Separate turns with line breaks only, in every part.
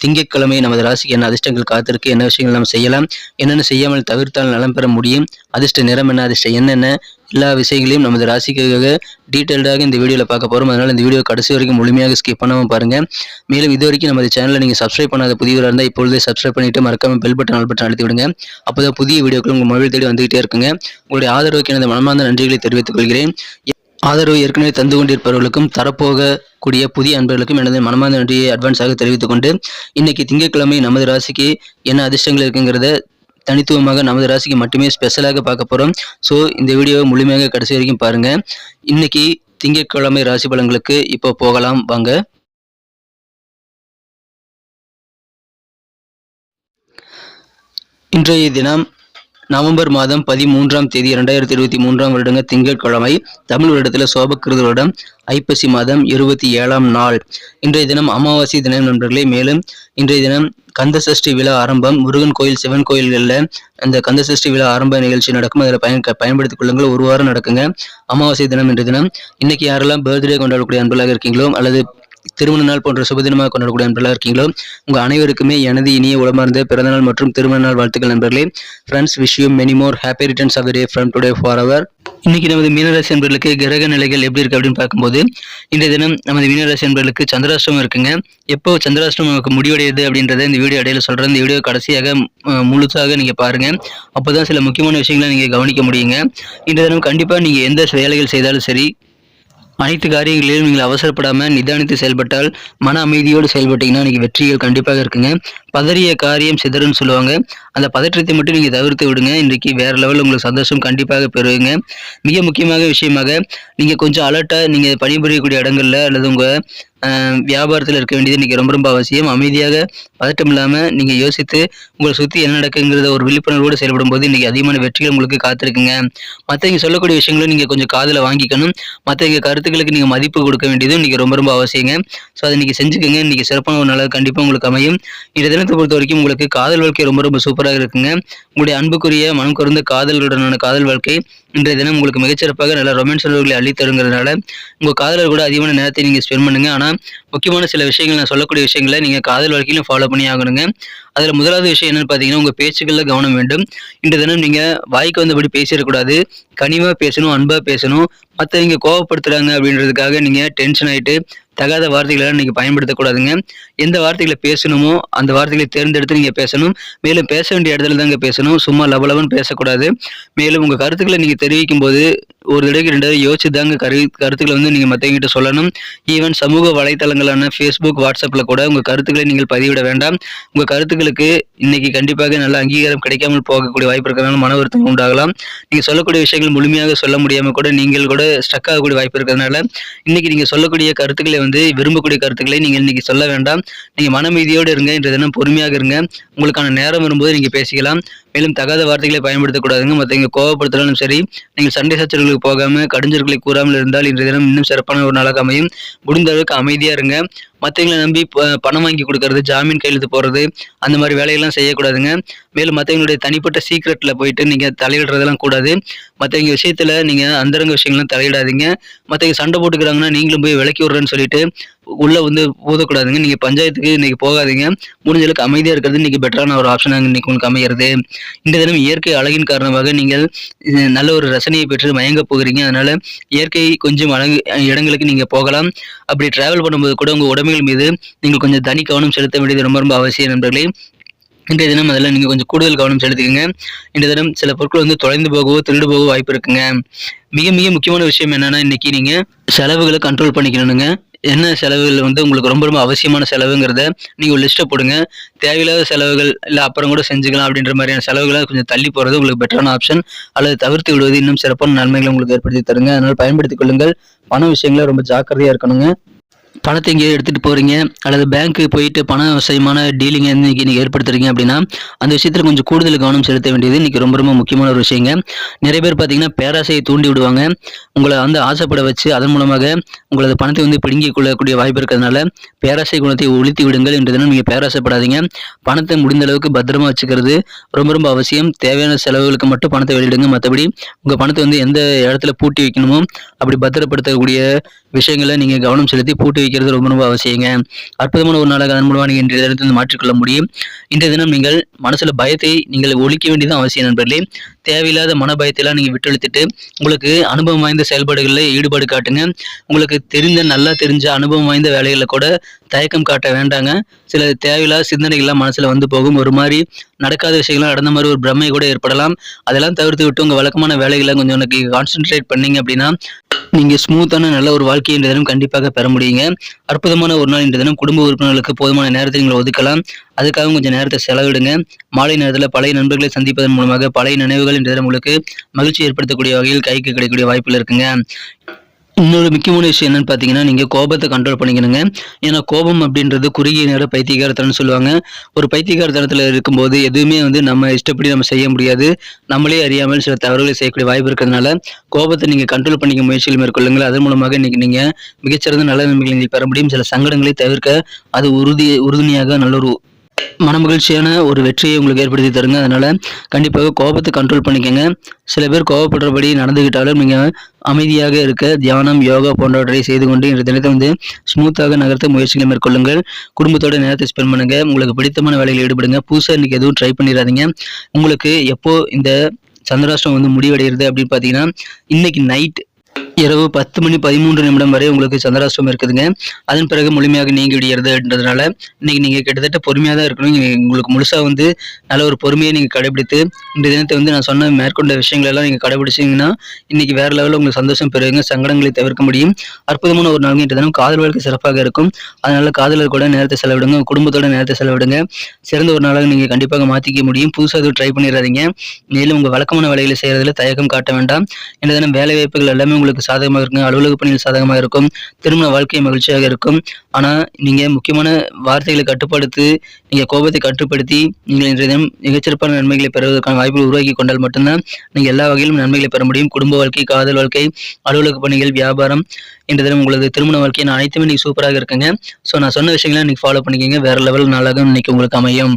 திங்கட்கிழமை நமது ராசிக்கு என்ன அதிர்ஷ்டங்கள் காத்திருக்கு என்ன விஷயங்கள் நம்ம செய்யலாம் என்னென்ன செய்யாமல் தவிர்த்தால் நலம் பெற முடியும் அதிர்ஷ்ட நிறம் என்ன அதிர்ஷ்டம் என்னென்ன எல்லா விஷயங்களையும் நமது ராசிக்காக டீட்டெயில்டாக இந்த வீடியோவில் பார்க்க போகிறோம் அதனால் இந்த வீடியோ கடைசி வரைக்கும் முழுமையாக ஸ்கிப் பண்ணாமல் பாருங்கள் மேலும் இது வரைக்கும் நமது சேனலை நீங்கள் சப்ஸ்கிரைப் பண்ணாத புதியவராக இருந்தால் இப்பொழுதே சப்ஸ்கிரைப் பண்ணிவிட்டு மறக்காமல் பெல் பட்டன் ஆல் பட்டன் அழுத்தி விடுங்க அப்போ தான் புதிய வீடியோக்கள் உங்கள் மொபைல் தேடி வந்துகிட்டே இருக்குங்க. உங்களுடைய ஆதரவுக்கு எனது மனமார்ந்த நன்றிகளை தெரிவித்துக் கொள்கிறேன். ஆதரவு ஏற்கனவே தந்து கொண்டிருப்பவர்களுக்கும் தரப்போகக்கூடிய புதிய அன்பர்களுக்கும் எனது மனமார்ந்த நன்றியை அட்வான்ஸாக தெரிவித்துக் கொண்டு இன்னைக்கு திங்கட்கிழமை நமது ராசிக்கு என்ன அதிர்ஷ்டங்கள் இருக்குங்கிறத தனித்துவமாக நமது ராசிக்கு மட்டுமே ஸ்பெஷலாக பார்க்க போகிறோம் ஸோ இந்த வீடியோவை முழுமையாக கடைசி வரைக்கும் பாருங்கள் இன்னைக்கு திங்கட்கிழமை ராசி பலன்களுக்கு இப்போ போகலாம். வாங்க. இன்றைய தினம் நவம்பர் மாதம் பதிமூன்றாம் தேதி இரண்டாயிரத்தி இருபத்தி மூன்றாம் வருடங்க திங்கட்கிழமை தமிழ் வருடத்தில் சோபக்கிருத வருடம் ஐப்பசி மாதம் இருபத்தி ஏழாம் நாள். இன்றைய தினம் அமாவாசை தினம் நண்பர்களே மேலும் இன்றைய தினம் கந்த சஷ்டி விழா ஆரம்பம். முருகன் கோயில் சிவன் கோயில்களில் அந்த கந்த சஷ்டி விழா ஆரம்ப நிகழ்ச்சி நடக்கும். அதில் பயன் பயன்படுத்திக் கொள்ளுங்கள். ஒரு வாரம் நடக்குங்க. அமாவாசை தினம் இன்றைய தினம். இன்னைக்கு யாரெல்லாம் பர்த்டே கொண்டாடக்கூடிய அன்பலாக இருக்கீங்களோ அல்லது திருமண நாள் போன்ற சுபதினமாக கொண்டாடக்கூடிய நண்பர்களாக இருக்கீங்களோ உங்கள் அனைவருக்குமே எனது இனிய உளமார்ந்த பிறந்தநாள் மற்றும் திருமண நாள் வாழ்த்துக்கள் நண்பர்களே. ஃப்ரெண்ட்ஸ் விஷயம் many more happy returns of day from today for our இன்னைக்கு நமது மீனராசி என்பர்களுக்கு கிரக நிலைகள் எப்படி இருக்கு அப்படின்னு பார்க்கும்போது இந்த தினம் நமது மீனராசி என்பர்களுக்கு சந்திராஷ்டமம் இருக்குங்க. எப்போ சந்திராஷ்டமம் நமக்கு முடிவடையுது அப்படின்றத இந்த வீடியோ இடையில சொல்றேன். இந்த வீடியோ கடைசியாக முழுசாக நீங்க பாருங்க. அப்போதான் சில முக்கியமான விஷயங்களை நீங்க கவனிக்க முடியுங்க. இந்த தினம் கண்டிப்பா நீங்க எந்த வேலைகள் செய்தாலும் சரி அனைத்து காரியங்களிலும் நீங்கள் அவசரப்படாமல் நிதானித்து செயல்பட்டால் மன அமைதியோடு செயல்பட்டீங்கன்னா இன்னைக்கு வெற்றிகள் கண்டிப்பாக இருக்குங்க. பதறிய காரியம் சிதறுன்னு சொல்லுவாங்க. அந்த பதற்றத்தை மட்டும் நீங்கள் தவிர்த்து விடுங்க. இன்றைக்கு வேற லெவலில் உங்களுக்கு சந்தோஷம் கண்டிப்பாக பெறுவீங்க. மிக முக்கியமாக விஷயமாக நீங்கள் கொஞ்சம் அலர்ட்டாக நீங்கள் பணிபுரியக்கூடிய இடங்களில் அல்லது உங்கள் வியாபாரத்தில் இருக்க வேண்டியது இன்றைக்கி ரொம்ப ரொம்ப அவசியம். அமைதியாக பதட்டம் இல்லாமல் நீங்கள் யோசித்து உங்களை சுற்றி என்ன நடக்குங்கிறத ஒரு விழிப்புணர்வோடு செயல்படும் போது இன்றைக்கி அதிகமான வெற்றிகள் உங்களுக்கு காத்திருக்குங்க. மற்றவங்க சொல்லக்கூடிய விஷயங்களும் நீங்கள் கொஞ்சம் காதில் வாங்கிக்கணும். மற்றவங்க கருத்துக்களுக்கு நீங்கள் மதிப்பு கொடுக்க வேண்டியதும் இன்றைக்கி ரொம்ப ரொம்ப அவசியங்க. ஸோ அதை இன்றைக்கி செஞ்சுக்கோங்க. இன்றைக்கி சிறப்பான ஒரு நாள் கண்டிப்பாக உங்களுக்கு அமையும். இதில் தினத்தை பொறுத்த வரைக்கும் உங்களுக்கு காதல் வாழ்க்கை ரொம்ப ரொம்ப சூப்பராக இருக்குங்க. உங்களுடைய அன்புக்குரிய மனம் குறைந்த காதல்களுடனான காதல் வாழ்க்கை இன்றைய தினம் உங்களுக்கு மிகச்சிறப்பாக நல்ல ரொமான்ஸ் உறவுகளை அள்ளித்தருங்கிறதுனால உங்கள் காதலர் கூட அதிகமான நேரத்தை நீங்கள் ஸ்பெண்ட் பண்ணுங்க. ஆனால் முக்கியமான சில விஷயங்கள் நான் சொல்லக்கூடிய விஷயங்களை நீங்கள் காதல் வாழ்க்கையிலும் ஃபாலோ பண்ணி ஆகணுங்க. அதில் முதலாவது விஷயம் என்னன்னு பார்த்தீங்கன்னா உங்கள் பேச்சுக்களில் கவனம் வேண்டும். இன்றைய தினம் நீங்கள் வாய்க்கு வந்தபடி பேசிடக்கூடாது. கனிவாக பேசணும் அன்பாக பேசணும். மற்றவங்க கோவப்படுத்துகிறாங்க அப்படின்றதுக்காக நீங்கள் டென்ஷன் ஆகிட்டு தகாத வார்த்தைகளை நீங்கள் பயன்படுத்தக்கூடாதுங்க. எந்த வார்த்தைகளை பேசணுமோ அந்த வார்த்தைகளை தேர்ந்தெடுத்து நீங்கள் பேசணும். மேலும் பேச வேண்டிய இடத்துல தாங்க பேசணும். சும்மா லபலபன்னு பேசக்கூடாது. மேலும் உங்கள் கருத்துக்களை நீங்கள் தெரிவிக்கும் போது ஒரு தடவைக்கு ரெண்டு தடவை யோசிச்சு தாங்க கரு கருத்துக்களை வந்து நீங்கள் மற்றவங்கிட்ட சொல்லணும். ஈவன் சமூக வலைத்தளங்களான ஃபேஸ்புக் வாட்ஸ்அப்பில் கூட உங்கள் கருத்துக்களை நீங்கள் பதிவிட வேண்டாம். உங்கள் கருத்துக்களுக்கு இன்னைக்கு கண்டிப்பாக நல்ல அங்கீகாரம் கிடைக்காமல் போகக்கூடிய வாய்ப்பு இருக்கிறதுனால மன வருத்தங்கள் உண்டாகலாம். நீங்கள் சொல்லக்கூடிய விஷயங்கள் முழுமையாக சொல்ல முடியாமல் கூட நீங்கள் கூட ஸ்டக் ஆகக்கூடிய வாய்ப்பு இருக்கிறதுனால இன்னைக்கு நீங்கள் சொல்லக்கூடிய கருத்துக்களை வந்து விரும்பக்கூடிய கருத்துக்களை நீங்கள் இன்னைக்கு சொல்ல வேண்டாம். நீங்கள் மனமீதியோடு இருங்க இன்றைய தினம் பொறுமையாக இருங்க. உங்களுக்கான நேரம் வரும்போது நீங்கள் பேசிக்கலாம். மேலும் தகாத வார்த்தைகளை பயன்படுத்தக்கூடாதுங்க மற்றவங்க கோவப்படுத்தினாலும் சரி நீங்கள் சண்டை சச்சரவுகளுக்கு போகாமல் கடுஞ்சொற்களை கூறாமல் இருந்தால் இன்றைய தினம் இன்னும் சிறப்பான ஒரு நாளாக அமையும். முடிந்த அளவுக்கு அமைதியாக இருங்க. மற்றவங்களை நம்பி ப- பணம் வாங்கி கொடுக்கறது ஜாமீன் கையெழுத்து போடுறது அந்த மாதிரி வேலையெல்லாம் செய்யக்கூடாதுங்க. மேலும் மற்றவங்களுடைய தனிப்பட்ட சீக்ரெட்டில் போயிட்டு நீங்கள் தலையிடுறதெல்லாம் கூடாது. மற்றவங்க விஷயத்தில் நீங்கள் அந்தரங்க விஷயங்கள்லாம் தலையிடாதீங்க. மற்றவங்க சண்டை போட்டுக்கிறாங்கன்னா நீங்களும் போய் விலக்கி விட்றேன்னு சொல்லிட்டு உள்ளே வந்து ஊதக்கூடாதுங்க. நீங்கள் பஞ்சாயத்துக்கு இன்றைக்கி போகாதீங்க. முடிஞ்ச அளவுக்கு அமைதியாக இருக்கிறது இன்றைக்கி பெட்டரான ஒரு ஆப்ஷனாக இன்றைக்கி உங்களுக்கு அமைகிறது இந்த தினம் இயற்கை அழகின் காரணமாக நீங்கள் நல்ல ஒரு ரசனையை பெற்று மயங்க போகிறீங்க. அதனால் இயற்கை கொஞ்சம் அழகு இடங்களுக்கு நீங்கள் போகலாம். அப்படி ட்ராவல் பண்ணும்போது கூட உங்கள் உடமைகள் மீது நீங்கள் கொஞ்சம் தனி கவனம் செலுத்த வேண்டியது ரொம்ப ரொம்ப அவசியம் நண்பர்களே. இன்றைய தினம் அதில் நீங்கள் கொஞ்சம் கூடுதல் கவனம் செலுத்திக்கங்க. இன்றைய தினம் சில பொருட்கள் வந்து தொலைந்து போகவோ திருடு போகவோ வாய்ப்பு இருக்குங்க. மிக மிக முக்கியமான விஷயம் என்னன்னா இன்னைக்கு நீங்கள் செலவுகளை கண்ட்ரோல் பண்ணிக்கணுங்க. என்ன செலவுகள் வந்து உங்களுக்கு ரொம்ப ரொம்ப அவசியமான செலவுங்கிறத நீங்கள் ஒரு லிஸ்ட்டை போடுங்க. தேவையில்லாத செலவுகள் இல்லை அப்புறம் கூட செஞ்சுக்கலாம் அப்படின்ற மாதிரியான செலவுகளை கொஞ்சம் தள்ளி போகிறது உங்களுக்கு பெட்டரான ஆப்ஷன் அல்லது தவிர்த்து விடுவது இன்னும் சிறப்பான நன்மைகளை உங்களுக்கு ஏற்படுத்தி தருங்க. அதனால் பயன்படுத்திக் கொள்ளுங்கள். பண விஷயங்களை ரொம்ப ஜாக்கிரதையாக இருக்கணுங்க. பணத்தை எங்கேயோ எடுத்துகிட்டு போகிறீங்க அல்லது பேங்க்கு போயிட்டு பண விஷயமான டீலிங்கை வந்து இன்றைக்கி நீங்கள் ஏற்படுத்துறீங்க அப்படின்னா அந்த விஷயத்தில் கொஞ்சம் கூடுதல் கவனம் செலுத்த வேண்டியது இன்றைக்கி ரொம்ப ரொம்ப முக்கியமான ஒரு விஷயங்க. நிறைய பேர் பார்த்தீங்கன்னா பேராசையை தூண்டி விடுவாங்க. உங்களை வந்து ஆசைப்பட வச்சு அதன் மூலமாக உங்களது பணத்தை வந்து பிடுங்கிக் கொள்ளக்கூடிய வாய்ப்பு இருக்கிறதுனால பேராசை குணத்தை ஒழித்து விடுங்கள் என்று தினம் நீங்கள் பேராசைப்படாதீங்க. பணத்தை முடிந்த அளவுக்கு பத்திரமா வச்சுக்கிறது ரொம்ப ரொம்ப அவசியம். தேவையான செலவுகளுக்கு மட்டும் பணத்தை வெளியிடுங்க. மற்றபடி உங்கள் பணத்தை வந்து எந்த இடத்துல பூட்டி வைக்கணுமோ அப்படி பத்திரப்படுத்தக்கூடிய விஷயங்களை நீங்கள் கவனம் செலுத்தி பூட்டி வைக்க வைக்கிறது ரொம்ப ரொம்ப அவசியங்க. அற்புதமான ஒரு நாளாக அதன் மூலமாக நீங்கள் இன்றைய தினத்தை மாற்றிக்கொள்ள முடியும். இன்றைய தினம் நீங்கள் மனசில் பயத்தை நீங்கள் ஒழிக்க வேண்டியதும் அவசியம் நண்பர்களே. தேவையில்லாத மன பயத்தையெல்லாம் நீங்கள் விட்டெழுத்துட்டு உங்களுக்கு அனுபவம் வாய்ந்த செயல்பாடுகளில் ஈடுபாடு காட்டுங்க. உங்களுக்கு தெரிந்த நல்லா தெரிஞ்ச அனுபவம் வாய்ந்த வேலைகளில் கூட தயக்கம் காட்ட வேண்டாங்க. சில தேவையில்லாத சிந்தனைகள்லாம் மனசில் வந்து போகும். ஒரு மாதிரி நடக்காத விஷயங்கள்லாம் நடந்த மாதிரி ஒரு பிரமை கூட ஏற்படலாம். அதெல்லாம் தவிர்த்து விட்டு உங்கள் வழக்கமான வேலைகளை கொஞ்சம் எனக்கு கான்சென்ட்ரேட் பண்ணீங்க அப்படின்னா நீங்கள் ஸ்மூத்தான நல்ல ஒரு வாழ்க்கை என்ற தினம் கண்டிப்பாக பெற முடியுங்க. அற்புதமான ஒரு நாள் இன்ற தினம் குடும்ப உறுப்பினர்களுக்கு போதுமான நேரத்தை நீங்கள் ஒதுக்கலாம். அதுக்காக கொஞ்சம் நேரத்தை செலவிடுங்க. மாலை நேரத்தில் பழைய நண்பர்களை சந்திப்பதன் மூலமாக பழைய நினைவுகள் என்ற தினம் உங்களுக்கு மகிழ்ச்சி ஏற்படுத்தக்கூடிய வகையில் கைக்கு கிடைக்கக்கூடிய வாய்ப்புகள் இருக்குங்க. இன்னொரு முக்கியமான விஷயம் என்னன்னு பார்த்தீங்கன்னா நீங்கள் கோபத்தை கண்ட்ரோல் பண்ணிக்கணுங்க. ஏன்னா கோபம் அப்படின்றது குறுகிய நேர பைத்தியகாரத்தனம்னு சொல்லுவாங்க. ஒரு பைத்தியகாரத்தனத்தில் இருக்கும்போது எதுவுமே வந்து நம்ம இஷ்டப்படி நம்ம செய்ய முடியாது. நம்மளே அறியாமல் சில தவறுகளை செய்யக்கூடிய வாய்ப்பு இருக்கிறதுனால கோபத்தை நீங்கள் கண்ட்ரோல் பண்ணிக்க முயற்சிகள் மேற்கொள்ளுங்கள். அதன் மூலமாக இன்னைக்கு நீங்கள் மிகச்சிறந்த நல்ல நன்மைகளை நீங்கள் பெற முடியும். சில சங்கடங்களை தவிர்க்க அது உறுதி உறுதுணையாக நல்ல ஒரு மனமகிழ்ச்சியான ஒரு வெற்றியை உங்களுக்கு ஏற்படுத்தி தருங்க. அதனால் கண்டிப்பாக கோபத்தை கண்ட்ரோல் பண்ணிக்கோங்க. சில பேர் கோபப்படுறபடி நடந்துக்கிட்டாலும் நீங்கள் அமைதியாக இருக்க தியானம் யோகா போன்றவற்றை செய்து கொண்டு இன்றைய தினத்தை வந்து ஸ்மூத்தாக நகர்த்த முயற்சிகளை மேற்கொள்ளுங்கள். குடும்பத்தோட நேரத்தை ஸ்பெண்ட் பண்ணுங்க. உங்களுக்கு பிடித்தமான வேலையில் ஈடுபடுங்க. புதுசாக இன்னைக்கு எதுவும் ட்ரை பண்ணிடாதீங்க. உங்களுக்கு எப்போ இந்த சந்திராஷ்டம் வந்து முடிவடைகிறது அப்படின்னு பார்த்தீங்கன்னா இன்னைக்கு நைட் இரவு பத்து மணி பதிமூன்று நிமிடம் வரை உங்களுக்கு சந்திராஷ்டமம் இருக்குதுங்க. அதன் பிறகு முழுமையாக நீங்கி விடுகிறதுன்றதுனால இன்னைக்கு நீங்கள் கிட்டத்தட்ட பொறுமையாக தான் இருக்கணும் உங்களுக்கு முழுசாக வந்து நல்ல ஒரு பொறுமையை நீங்கள் கடைபிடித்து இந்த தினத்தை வந்து நான் சொன்ன மேற்கொண்ட விஷயங்கள் எல்லாம் நீங்கள் கடைபிடிச்சிங்கன்னா இன்னைக்கு வேற லெவலில் உங்களுக்கு சந்தோஷம் பெறுவீங்க. சங்கடங்களை தவிர்க்க முடியும். அற்புதமான ஒரு நாள் இன்று தினம். காதல் வாழ்க்கை சிறப்பாக இருக்கும். அதனால காதலர் கூட நேரத்தை செலவிடுங்க. குடும்பத்தோட நேரத்தை செலவிடுங்க. சிறந்த ஒரு நாளாக நீங்கள் கண்டிப்பாக மாற்றிக்க முடியும். புதுசாக எதுவும் ட்ரை பண்ணிடாதீங்க மேலும் உங்கள் வழக்கமான வேலைகளை செய்கிறதுல தயக்கம் காட்ட வேண்டாம். இந்த தினம் வேலை வாய்ப்புகள் எல்லாமே உங்களுக்கு சாதகமாக இருக்கும் அலுவலக பணிகள் சாதகமாக இருக்கும் திருமண வாழ்க்கை மகிழ்ச்சியாக இருக்கும். ஆனால் நீங்கள் முக்கியமான வார்த்தைகளை கட்டுப்படுத்தி நீங்கள் கோபத்தை கட்டுப்படுத்தி நீங்கள் இன்றைய தினம் மிகச்சிறப்பான நன்மைகளை பெறுவதற்கான வாய்ப்புகள் உருவாக்கி கொண்டால் மட்டும்தான் நீங்கள் எல்லா வகையிலும் நன்மைகளை பெற முடியும். குடும்ப வாழ்க்கை காதல் வாழ்க்கை அலுவலக பணிகள் வியாபாரம். இன்றைய தினம் உங்களது திருமண வாழ்க்கை நான் அனைத்துமே நீங்கள் சூப்பராக இருக்குங்க. ஸோ நான் சொன்ன விஷயங்களை நீங்கள் ஃபாலோ பண்ணிக்கோங்க. வேறு லெவல் நாளாக இன்னைக்கு உங்களுக்கு அமையும்.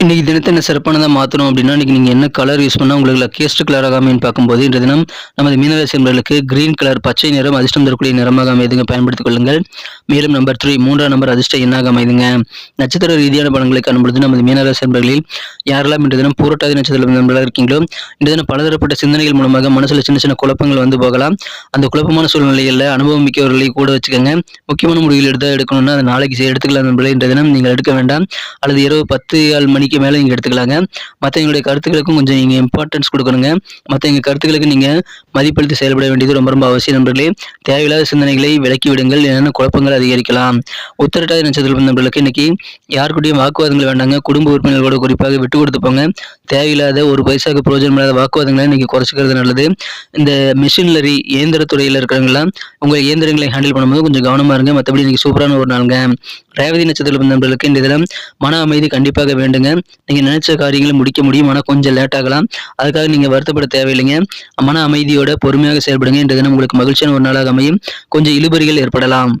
இன்னைக்கு தினத்தை என்ன சிறப்பானதாக மாற்றணும் அப்படின்னா இன்னைக்கு நீங்கள் என்ன கலர் யூஸ் பண்ணால் உங்களுக்கு லக்கியஸ்ட் கலர் ஆகாமின்னு பார்க்கும்போது இன்றைய தினம் நமது மீனராசி கிரீன் கலர் பச்சை நிறம் அதிர்ஷ்டம் தரக்கூடிய நிறமாக அமைதுங்க. பயன்படுத்திக் கொள்ளுங்கள். மேலும் நம்பர் த்ரீ மூன்றாம் நம்பர் அதிர்ஷ்ட எண்ணாக அமைதுங்க. நட்சத்திர ரீதியான படங்களை காணும்பொழுது நமது மீனராசி யாரெல்லாம் இன்றைய தினம் பூரட்டாதி நட்சத்திர நண்பர்களாக இருக்கீங்களோ இன்றைய தினம் பலதரப்பட்ட சிந்தனைகள் மூலமாக மனசில் சின்ன சின்ன குழப்பங்கள் வந்து போகலாம். அந்த குழப்பமான சூழ்நிலைகளில் அனுபவம் மிக்கவர்களை கூட வச்சுக்கோங்க. முக்கியமான முடிவுகள் எடுத்தால் எடுக்கணும்னா அதை நாளைக்கு எடுத்துக்கலாம் நண்பர்களே. இன்றைய தினம் நீங்கள் எடுக்க வேண்டாம். அல்லது இரவு பத்து ஆள் மணிக்கு மேலே நீங்கள் எடுத்துக்கலாங்க. மற்றவங்களுடைய கருத்துக்களுக்கும் கொஞ்சம் நீங்கள் இம்பார்ட்டன்ஸ் கொடுக்கணுங்க. மற்றவங்க கருத்துக்களுக்கு நீங்கள் மதிப்பளித்து செயல்பட வேண்டியது ரொம்ப ரொம்ப அவசியம் நண்பர்களே. தேவையில்லாத சிந்தனைகளை விலக்கி விடுங்கள். என்னென்ன குழப்பங்கள் அதிகரிக்கலாம். உத்தரட்டாதி நட்சத்திரம் நண்பர்களுக்கு இன்னைக்கு யாருக்கூடயும் வாக்குவாதங்கள் வேண்டாங்க. குடும்ப உறுப்பினர்களோட குறிப்பாக விட்டு கொடுத்து போங்க. தேவையில்லாத ஒரு பைசாக்கு பிரயோஜனம் இல்லாத வாக்குவாதங்களை இன்னைக்கு குறைச்சிக்கிறது நல்லது. இந்த மிஷினரி இயந்திரத்துறையில் இருக்கிறவங்களாம் உங்கள் இயந்திரங்களை ஹேண்டில் பண்ணும்போது கொஞ்சம் கவனமாக இருங்க. மற்றபடி இன்னைக்கு சூப்பரான ஒரு நாளுங்க. ரேவதி நட்சத்திரம் நண்பர்களுக்கு இந்த இதில் மன அமைதி கண்டிப்பாக வேண்டுங்க. நீங்க நினைச்ச காரியங்களை முடிக்க முடியும். ஆனால் கொஞ்சம் லேட் ஆகலாம். அதுக்காக நீங்க வருத்தப்பட தேவையில்லைங்க. மன அமைதியோட பொறுமையாக செயல்படுங்க. இன்றைய தினம் உங்களுக்கு மகிழ்ச்சியான ஒரு நாளாக அமையும். கொஞ்சம் இழுபறிகள் ஏற்படலாம்.